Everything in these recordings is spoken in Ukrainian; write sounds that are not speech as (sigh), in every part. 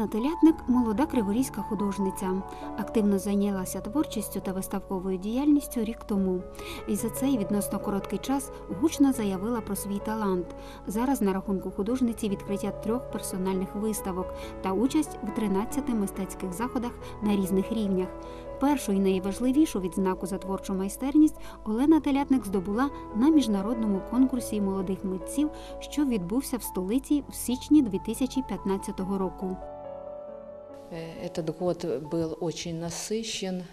Олена Телятник молода криворізька художниця. Активно зайнялася творчістю та виставковою діяльністю рік тому. І за цей відносно короткий час гучно заявила про свій талант. Зараз на рахунку художниці відкриття трьох персональних виставок та участь в 13 мистецьких заходах на різних рівнях. Першу і найважливішу відзнаку за творчу майстерність Олена Телятник здобула на міжнародному конкурсі молодих митців, що відбувся в столиці в січні 2015 року. Э, Этот год был очень насыщен,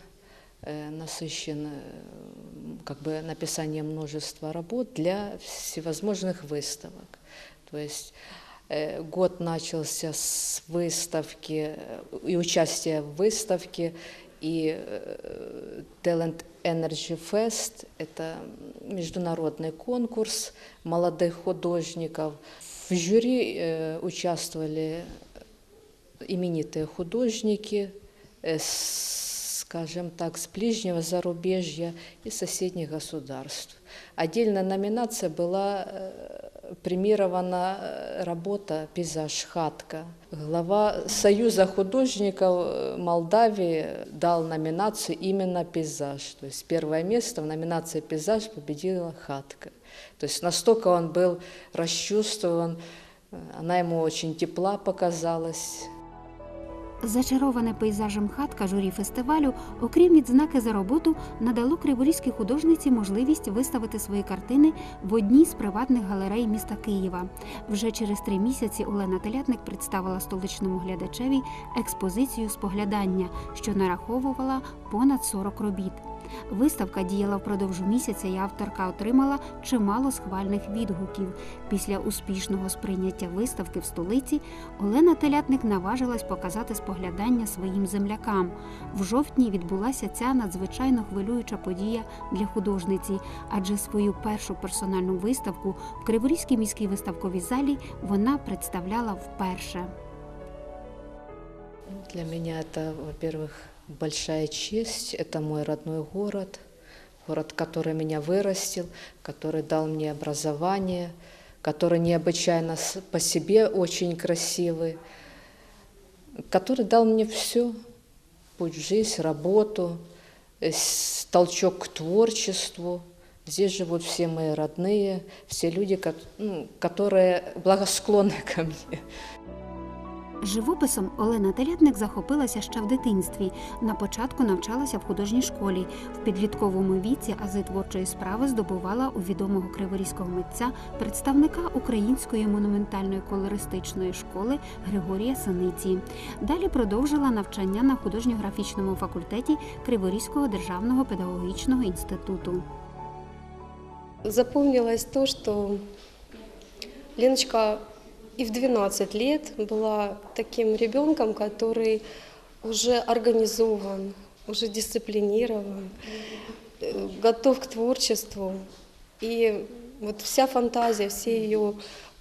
э, насыщен э, как бы написанием множества работ для всевозможных выставок. То есть э, год начался с выставки э, и участия в выставке и э, Talent Energy Fest – это международный конкурс молодых художников. В жюри э, участвовали именитые художники, э, скажем так, с ближнего зарубежья и соседних государств. Отдельная номинация была э, премирована э, работа «Пейзаж хатка». Глава Союза художников Молдавии дал номинацию именно «Пейзаж». То есть первое место в номинации «Пейзаж» победила хатка. То есть настолько он был расчувствован, она ему очень тепла показалась. Зачароване пейзажем хатка журі фестивалю, окрім відзнаки за роботу, надало криворізькій художниці можливість виставити свої картини в одній з приватних галерей міста Києва. Вже через три місяці Олена Телятник представила столичному глядачеві експозицію споглядання, що нараховувала понад 40 робіт. Виставка діяла впродовж місяця, і авторка отримала чимало схвальних відгуків. Після успішного сприйняття виставки в столиці Олена Телятник наважилась показати споглядання своїм землякам. В жовтні відбулася ця надзвичайно хвилююча подія для художниці, адже свою першу персональну виставку в Криворізькій міській виставковій залі вона представляла вперше. Для меня это, во-первых, большая честь. Это мой родной город, город, который меня вырастил, который дал мне образование, который необычайно по себе очень красивый, который дал мне все, путь в жизнь, работу, э, толчок к творчеству. Здесь живут все мои родные, все люди, ну, которые благосклонны ко мне. Живописом Олена Телятник захопилася ще в дитинстві. На початку навчалася в художній школі. В підлітковому віці ази творчої справи здобувала у відомого криворізького митця, представника української монументальної колористичної школи Григорія Синиці. Далі продовжила навчання на художньо-графічному факультеті Криворізького державного педагогічного інституту. Запомнилось то, что Леночка и в 12 лет была таким ребенком, который уже организован, уже дисциплинирован, э, готов к творчеству. И вот вся фантазия, все ее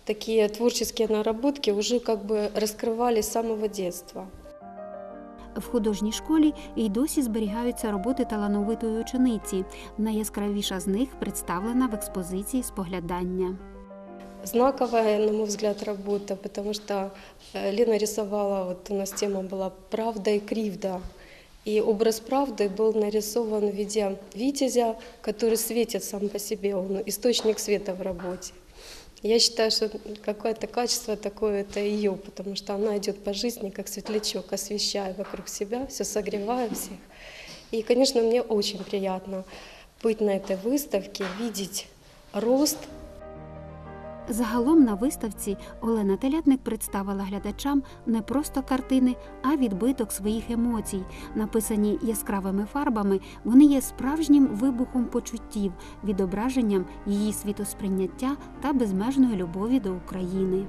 такие творческие наработки уже как бы раскрывались с самого детства. В художній школі й досі зберігаються роботи талановитої учениці. Найяскравіша з них представлена в експозиції споглядання. Знаковая, на мой взгляд, работа, потому что э, Лена рисовала, вот у нас тема была «Правда и кривда». И образ правды был нарисован в виде витязя, который светит сам по себе, он источник света в работе. Я считаю, что какое-то качество такое это ее, потому что она идет по жизни как светлячок, освещая вокруг себя, все согревая всех. И, конечно, мне очень приятно быть на этой выставке, видеть рост Загалом на виставці Олена Телятник представила глядачам не просто картини, а відбиток своїх емоцій. Написані яскравими фарбами, вони є справжнім вибухом почуттів, відображенням її світосприйняття та безмежної любові до України.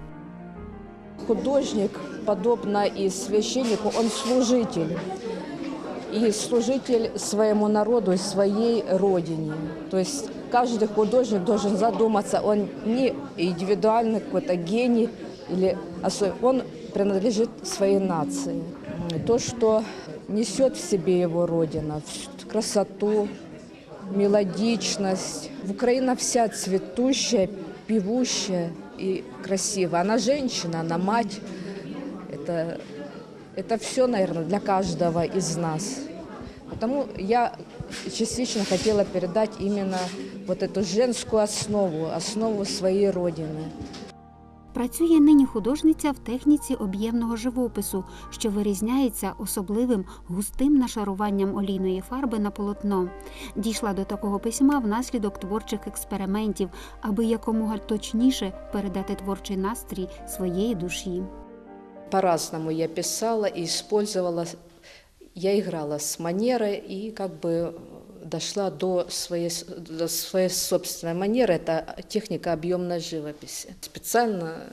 Художник, подобно и священнику, он служитель. И служитель своему народу своей родине. То каждый художник должен задуматься, он не индивидуальный какой-то гений, или он принадлежит своей нации. То, что несет в себе его родина, красоту, мелодичность. Украина вся цветущая, певущая и красивая. Она женщина, она мать. Это, это все, наверное, для каждого из нас. Потому я частично хотела передать именно вот эту женскую основу, основу своей родины. Працює нині художниця в техніці об'ємного живопису, що вирізняється особливим густим нашаруванням олійної фарби на полотно. Дійшла до такого письма внаслідок творчих експериментів, аби якомога точніше передати творчий настрій своєї душі. По-разному я писала и использовала, я играла с манерой и как бы дошла до своей, до своей собственной манеры. Это техника объемной живописи. Специально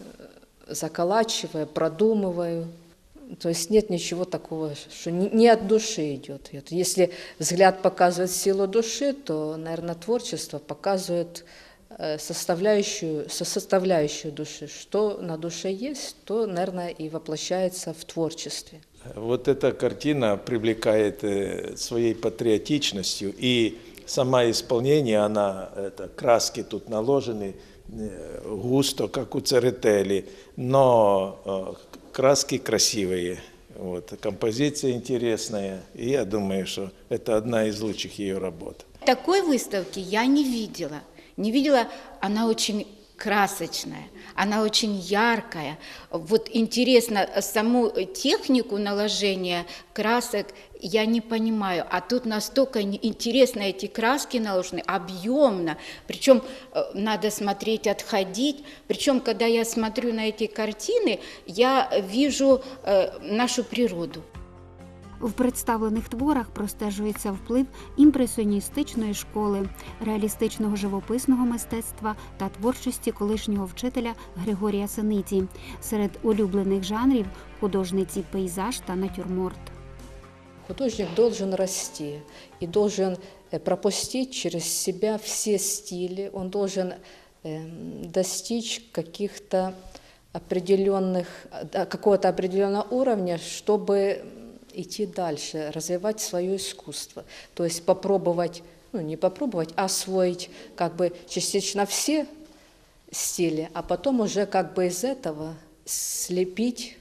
заколачивая, продумываю. То есть нет ничего такого, что не от души идет. Если взгляд показывает силу души, то, наверное, творчество показывает э, составляющую, со- составляющую души. Что на душе есть, то, наверное, и воплощается в творчестве. Вот эта картина привлекает э, своей патриотичностью, и сама исполнение, она, это, краски тут наложены э, густо, как у Церетели, но э, краски красивые, вот, композиция интересная, и я думаю, что это одна из лучших ее работ. Такой выставки я не видела. Не видела, она очень красочная, она очень яркая. Вот интересно, саму технику наложения красок я не понимаю, а тут настолько не- интересно эти краски наложены, объемно, причем э, надо смотреть, отходить. Причем, когда я смотрю на эти картины, я вижу э, нашу природу. В представлених творах простежується вплив імпресіоністичної школи, реалістичного живописного мистецтва та творчості колишнього вчителя Григорія Синиці. Серед улюблених жанрів художниці пейзаж та натюрморт. Художник должен расти и должен э, пропустить через себя все стили, он должен эм, достичь каких-то определенных, да, какого-то определенного уровня, чтобы идти дальше, развивать свое искусство. То есть попробовать, ну не попробовать, а освоить как бы частично все стили, а потом уже как бы из этого слепить,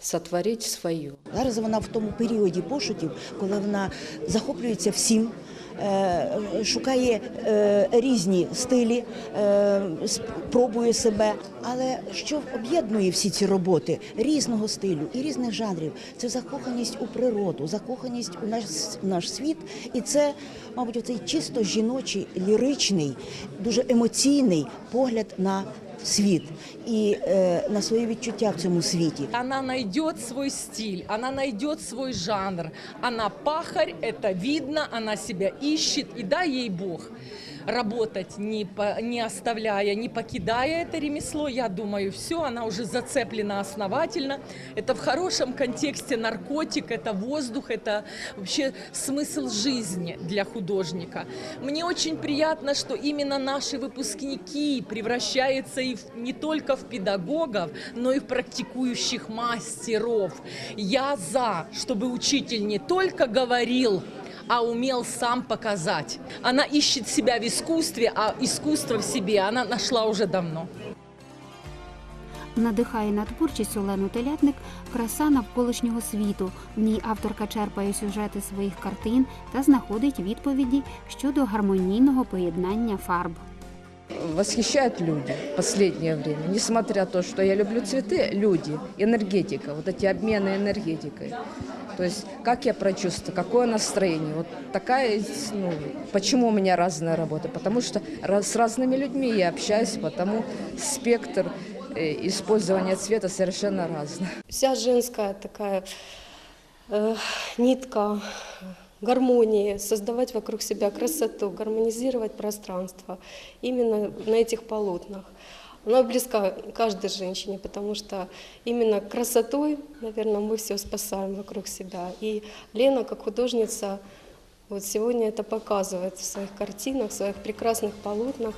сотворить свою. Зараз вона в тому періоді пошуків, коли вона захоплюється всім. е, Шукає е, різні стилі, е, пробує себе. Але що об'єднує всі ці роботи різного стилю і різних жанрів, це закоханість у природу, закоханість у наш, наш світ. І це, мабуть, оцей чисто жіночий, ліричний, дуже емоційний погляд на світ і е, на свої відчуття в цьому світі. Вона знайде свой стиль, вона знайде свой жанр. Вона пахарь, це видно, вона себя іщить і дай їй Бог работать, не, по- не оставляя, не покидая это ремесло, я думаю, все, она уже зацеплена основательно. Это в хорошем контексте наркотик, это воздух, это вообще смысл жизни для художника. Мне очень приятно, что именно наши выпускники превращаются и в- не только в педагогов, но и в практикующих мастеров. Я за, чтобы учитель не только говорил, а умел сам показать. Она ищет себя в искусстве, а искусство в себе она нашла уже давно. Надихає на творчість Олену Телятник краса навколишнього світу. В ній авторка черпає сюжети своїх картин та знаходить відповіді щодо гармонійного поєднання фарб. Восхищают люди в последнее время. Несмотря на то, что я люблю цветы, люди, энергетика, вот эти обмены энергетикой. То есть как я прочувствую, какое настроение. Вот такая, ну, почему у меня разные работы? Потому что раз- с разными людьми я общаюсь, потому спектр э, использования цвета совершенно разный. Вся женская такая э, нитка гармонии, создавать вокруг себя красоту, гармонизировать пространство именно на этих полотнах. Она близка каждой женщине, потому что именно красотой, наверное, мы все спасаем вокруг себя. И Лена, как художница, вот сегодня это показывает в своих картинах, в своих прекрасных полотнах.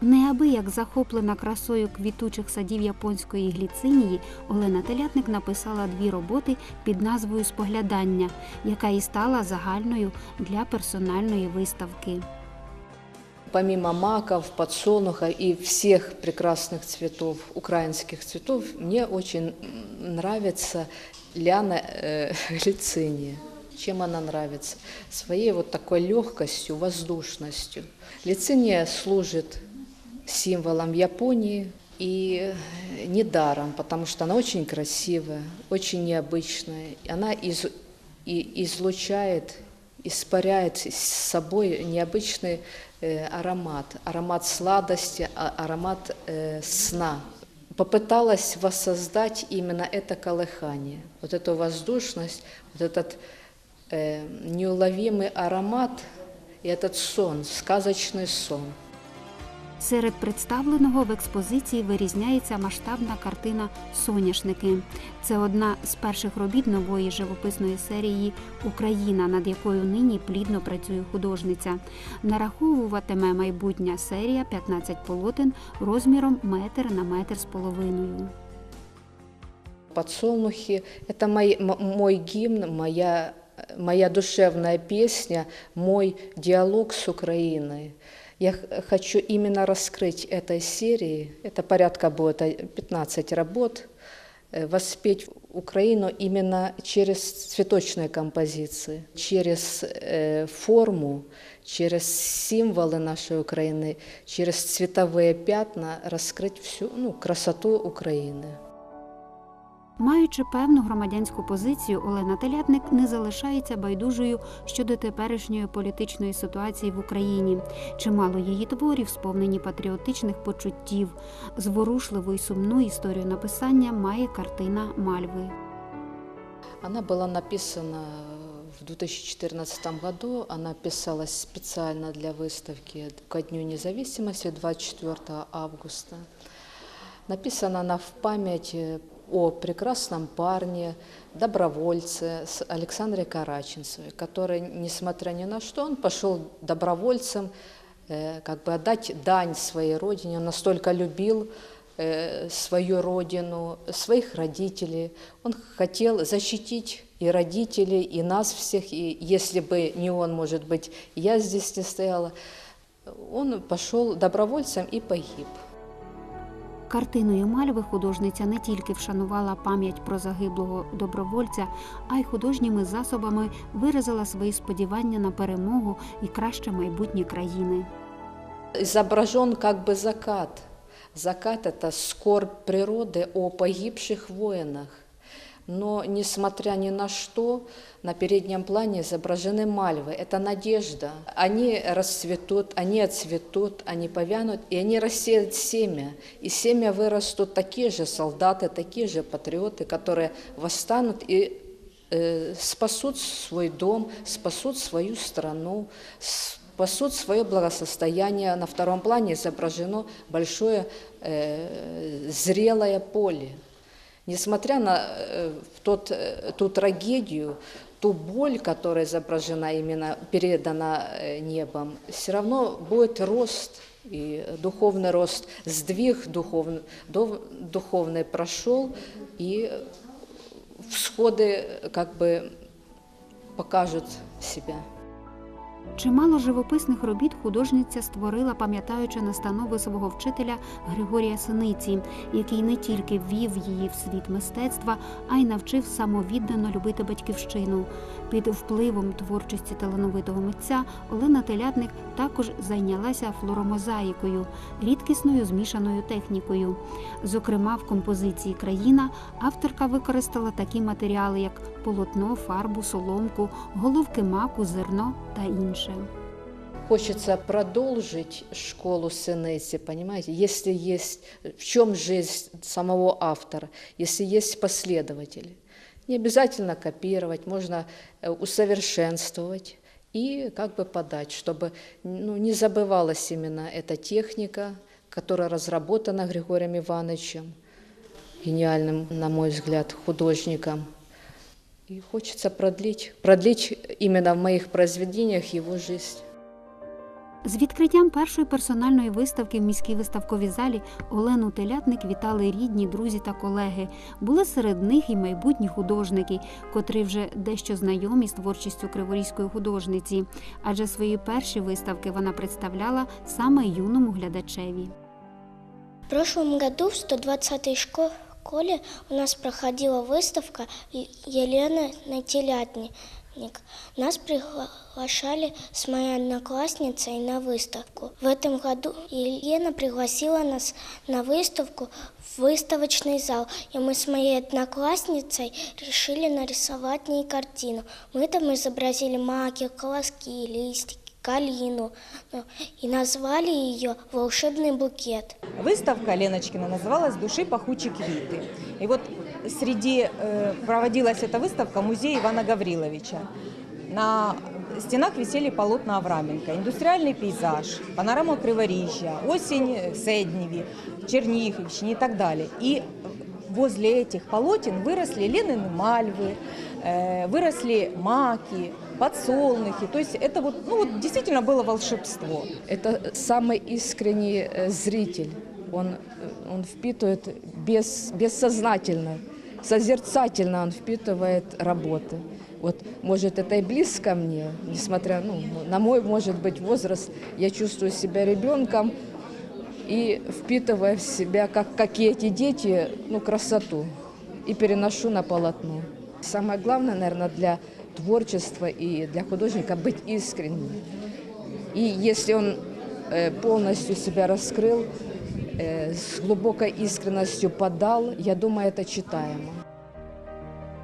Неабияк захоплена красою квітучих садів японської гліцинії, Олена Телятник написала дві роботи під назвою Споглядання, яка і стала загальною для персональної виставки. Помимо маков, подсолнуха и всех прекрасных цветов, украинских цветов, мне очень нравится ляна э, (laughs) глициния. Чем она нравится? Своей вот такой легкостью, воздушностью. Лициния служит символом Японии и недаром, потому что она очень красивая, очень необычная. Она из, и излучает, испаряет с собой необычный э, аромат, аромат сладости, а- аромат э, сна. Попыталась воссоздать именно это колыхание, вот эту воздушность, вот этот э, неуловимый аромат и этот сон, сказочный сон. Серед представленого в експозиції вирізняється масштабна картина Соняшники. Це одна з перших робіт нової живописної серії Україна, над якою нині плідно працює художниця. Нараховуватиме майбутня серія 15 полотен розміром метр на метр з половиною. Подсолнухи – это мой, мой гимн, моя, моя душевная песня, мой диалог с Украиной. Я х- хочу именно раскрыть этой серии, это порядка будет э, 15 работ, э, воспеть Украину именно через цветочные композиции, через э, форму, через символы нашей Украины, через цветовые пятна раскрыть всю ну, красоту Украины. Маючи певну громадянську позицію, Олена Телятник не залишається байдужою щодо теперішньої політичної ситуації в Україні. Чимало її творів сповнені патріотичних почуттів. Зворушливу і сумну історію написання має картина Мальви. Она была написана в 2014 году. Она писалась специально для выставки ко Дню независимости 24 августа. Написана она в память э, о прекрасном парне, добровольце с Александре Караченцевой, который, несмотря ни на что, он пошел добровольцем, э, как бы отдать дань своей родине. Он настолько любил э, свою родину, своих родителей. Он хотел защитить и родителей, и нас всех. И если бы не он, может быть, я здесь не стояла. Он пошел добровольцем и погиб. Картиною Мальви художниця не тільки вшанувала пам'ять про загиблого добровольця, а й художніми засобами виразила свої сподівання на перемогу і краще майбутнє країни. Изображен как бы закат. Закат – это скорбь природы о погибших воинах. Но, несмотря ни на что, на переднем плане изображены мальвы. Это надежда. Они расцветут, они отцветут, они повянут, и они рассеют семя. И семя вырастут такие же солдаты, такие же патриоты, которые восстанут и э, спасут свой дом, спасут свою страну, спасут свое благосостояние. На втором плане изображено большое э, зрелое поле. Несмотря на э, тот, э, ту трагедию, ту боль, которая изображена именно, передана э, небом, все равно будет рост, и духовный рост, сдвиг духовный, духовный прошел, и всходы как бы покажут себя. Чимало живописних робіт художниця створила, пам'ятаючи настанови свого вчителя Григорія Синиці, який не тільки ввів її в світ мистецтва, а й навчив самовіддано любити батьківщину. Під впливом творчості талановитого митця Олена Телятник також зайнялася флоромозаїкою, рідкісною змішаною технікою. Зокрема, в композиції Країна авторка використала такі матеріали, як полотно, фарбу, соломку, головки маку, зерно та інше. Хочется продолжить школу Сенеси, понимаете? Если есть, в чем жизнь самого автора, если есть последователи. Не обязательно копировать, можно э, усовершенствовать и как бы подать, чтобы ну, не забывалась именно эта техника, которая разработана Григорием Ивановичем, гениальным, на мой взгляд, художником. И хочется продлить, продлить именно в моих произведениях его жизнь. З відкриттям першої персональної виставки в міській виставковій залі Олену Телятник вітали рідні, друзі та колеги. Були серед них і майбутні художники, котрі вже дещо знайомі з творчістю криворізької художниці, адже свої перші виставки вона представляла саме юному глядачеві. В прошлом году в 120-й шко- школе у нас проходила выставка Е- Елена на телятник. Нас приглашали с моей одноклассницей на выставку. В этом году Елена пригласила нас на выставку в выставочный зал, и мы с моей одноклассницей решили нарисовать ней картину. Мы там изобразили маки, колоски, листики, калину ну, и назвали ее «Волшебный букет». Выставка Леночкина называлась «Души пахучие квиты». И вот среди, э, проводилась эта выставка в музее Ивана Гавриловича. На стенах висели полотна Авраменко, индустриальный пейзаж, панорама Криворижья, осень в Седневе, Черниговщине и так далее. И возле этих полотен выросли Ленины мальвы, э, выросли маки, подсолнухи. То есть это вот, ну вот действительно было волшебство. Это самый искренний э, зритель. Он, он впитывает без, бессознательно, созерцательно он впитывает работы. Вот, может, это и близко мне, несмотря ну, на мой, может быть, возраст, я чувствую себя ребенком и впитывая в себя, как, как и эти дети, ну, красоту и переношу на полотно. Самое главное, наверное, для творчества и для художника быть искренним. И если он э, полностью себя раскрыл, с глубокой искренностью подал, я думаю, это читаемо.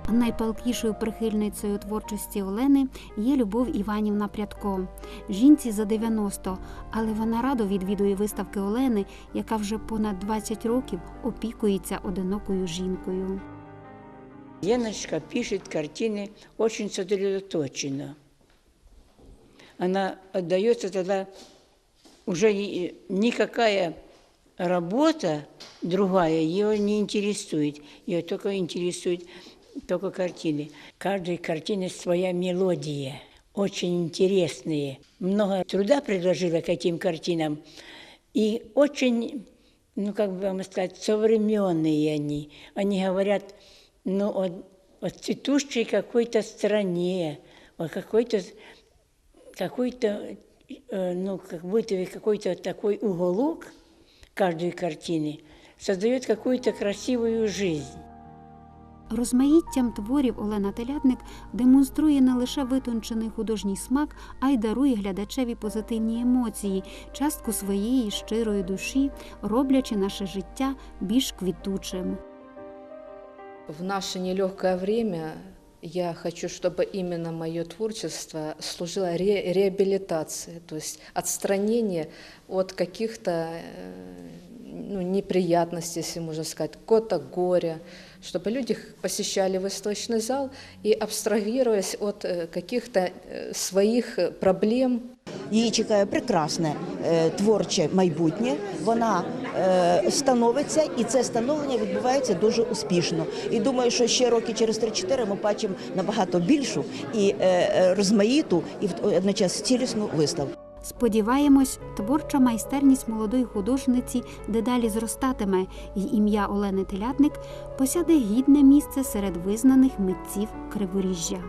Найпалкішою прихильницею творчості Олени є Любов Іванівна Прядко. Жінці за 90, але вона радо відвідує виставки Олени, яка вже понад 20 років опікується одинокою жінкою. Леночка пишет картины очень сосредоточенно. Она отдается тогда, уже ни- никакая работа другая ее не интересует. Ее только интересует только картины. Каждой картины своя мелодия, очень интересные. Много труда приложила к этим картинам. И очень, ну как бы вам сказать, современные они. Они говорят, ну, о, о цветущей какой-то стране, о какой-то, какой-то, э, ну, как будто какой-то такой уголок каждой картины создает какую-то красивую жизнь. Розмаїттям творів Олена Телятник демонструє не лише витончений художній смак, а й дарує глядачеві позитивні емоції, частку своєї щирої душі, роблячи наше життя більш квітучим. В наше нелегкое время я хочу, чтобы именно мое творчество служило ре- реабилитации, то есть отстранение от каких-то э, ну, неприятностей, если можно сказать, какого-то горя, чтобы люди посещали выставочный зал и абстрагируясь от э, каких-то э, своих э, проблем, Її чекає прекрасне е, творче майбутнє. Вона е, становиться, і це становлення відбувається дуже успішно. І думаю, що ще роки через 3-4 ми бачимо набагато більшу і е, е, розмаїту, і водночас цілісну виставку. Сподіваємось, творча майстерність молодої художниці дедалі зростатиме, і ім'я Олени Телятник посяде гідне місце серед визнаних митців Криворіжжя.